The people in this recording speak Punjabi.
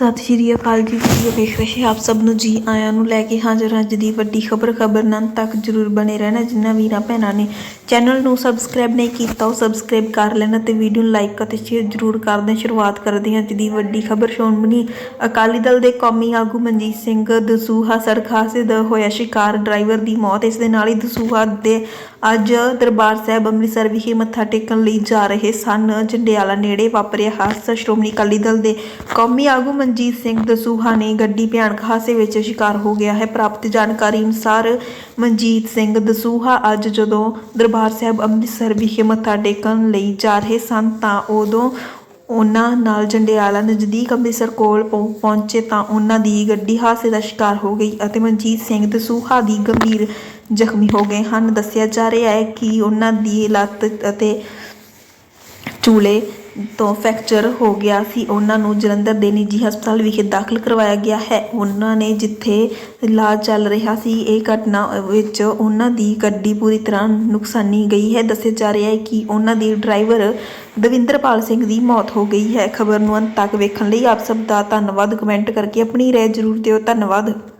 ਸਤਿ ਸ਼੍ਰੀ ਅਕਾਲ ਜੀ ਵੀਡੀਓ ਵੇਖ ਰਹੇ ਆਪ ਸਭ ਨੂੰ ਜੀ ਆਇਆਂ ਨੂੰ ਲੈ ਕੇ ਹਾਜ਼ਰ ਅੱਜ ਦੀ ਵੱਡੀ ਖਬਰ ਖਬਰ ਨਾਲ ਤੱਕ ਜਰੂਰ ਬਣੇ ਰਹਿਣਾ ਜਿਨ੍ਹਾਂ ਵੀਰਾਂ ਭੈਣਾਂ ਨੇ ਚੈਨਲ ਨੂੰ ਸਬਸਕ੍ਰਾਈਬ ਨਹੀਂ ਕੀਤਾ, ਉਹ ਸਬਸਕ੍ਰਾਈਬ ਕਰ ਲੈਣਾ ਤੇ ਵੀਡੀਓ ਨੂੰ ਲਾਈਕ ਅਤੇ ਸ਼ੇਅਰ ਜਰੂਰ ਕਰ ਦੇਣ। ਸ਼ੁਰੂਆਤ ਕਰਦੇ ਹਾਂ ਅੱਜ ਦੀ ਵੱਡੀ ਖਬਰ। ਸ਼੍ਰੋਮਣੀ ਅਕਾਲੀ ਦਲ ਦੇ ਕੌਮੀ ਆਗੂ ਮਨਜੀਤ ਸਿੰਘ ਦਸੂਹਾ ਸੜਕ ਹਾਦਸੇ ਦਾ ਹੋਇਆ ਸ਼ਿਕਾਰ। ਡਰਾਈਵਰ ਦੀ ਮੌਤ, ਇਸ ਦੇ ਨਾਲ ਹੀ ਦਸੂਹਾ ਦੇ ਅੱਜ ਦਰਬਾਰ ਸਾਹਿਬ ਅੰਮ੍ਰਿਤਸਰ ਵਿਖੇ ਮੱਥਾ ਟੇਕਣ ਲਈ ਜਾ ਰਹੇ ਸਨ। ਜੰਡਿਆਲਾ ਨੇੜੇ ਵਾਪਰਿਆ ਹਾਦਸਾ। ਸ਼੍ਰੋਮਣੀ ਅਕਾਲੀ ਦਲ ਦੇ ਕੌਮੀ ਆਗੂ ਮਨਜੀਤ ਸਿੰਘ ਦਸੂਹਾ ਨੇ ਗੱਡੀ ਭਿਆਨਕ ਹਾਦਸੇ ਵਿੱਚ ਸ਼ਿਕਾਰ ਹੋ ਗਿਆ ਹੈ। ਪ੍ਰਾਪਤ ਜਾਣਕਾਰੀ ਅਨੁਸਾਰ ਮਨਜੀਤ ਸਿੰਘ ਦਸੂਹਾ ਅੱਜ ਜਦੋਂ ਦਰਬਾਰ ਸਾਹਿਬ ਅੰਮ੍ਰਿਤਸਰ ਵਿਖੇ ਮੱਥਾ ਟੇਕਣ ਲਈ ਜਾ ਰਹੇ ਸਨ ਤਾਂ ਉਦੋਂ ਉਹਨਾਂ ਨਾਲ ਜੰਡਿਆਲਾ ਨਜ਼ਦੀਕ ਅੰਮ੍ਰਿਤਸਰ ਕੋਲ ਪਹੁੰਚੇ ਤਾਂ ਉਹਨਾਂ ਦੀ ਗੱਡੀ ਹਾਦਸੇ ਦਾ ਸ਼ਿਕਾਰ ਹੋ ਗਈ ਅਤੇ ਮਨਜੀਤ ਸਿੰਘ ਦਸੂਹਾ ਦੀ ਗੰਭੀਰ ਜ਼ਖਮੀ ਹੋ ਗਏ ਹਨ। ਦੱਸਿਆ ਜਾ ਰਿਹਾ ਹੈ ਕਿ ਉਹਨਾਂ ਦੀ ਲੱਤ ਅਤੇ ਚੂਲੇ ਤੋਂ ਫ੍ਰੈਕਚਰ ਹੋ ਗਿਆ ਸੀ, ਉਹਨਾਂ ਨੂੰ ਜਲੰਧਰ ਦੇ ਨਿੱਜੀ ਹਸਪਤਾਲ ਵਿਖੇ ਦਾਖਲ ਕਰਵਾਇਆ ਗਿਆ ਹੈ। ਉਹਨਾਂ ਨੇ ਜਿੱਥੇ ਇਲਾਜ ਚੱਲ ਰਿਹਾ ਸੀ, ਇਹ ਘਟਨਾ ਵਿੱਚ ਉਹਨਾਂ ਦੀ ਗੱਡੀ ਪੂਰੀ ਤਰ੍ਹਾਂ ਨੁਕਸਾਨੀ ਗਈ ਹੈ। ਦੱਸਿਆ ਜਾ ਰਿਹਾ ਹੈ ਕਿ ਉਹਨਾਂ ਦੀ ਡਰਾਈਵਰ ਦਵਿੰਦਰਪਾਲ ਸਿੰਘ ਦੀ ਮੌਤ ਹੋ ਗਈ ਹੈ। ਖਬਰ ਨੂੰ ਅੰਤ ਤੱਕ ਵੇਖਣ ਲਈ ਆਪ ਸਭ ਦਾ ਧੰਨਵਾਦ। ਕਮੈਂਟ ਕਰਕੇ ਆਪਣੀ ਰਾਏ ਜ਼ਰੂਰ ਦਿਓ। ਧੰਨਵਾਦ।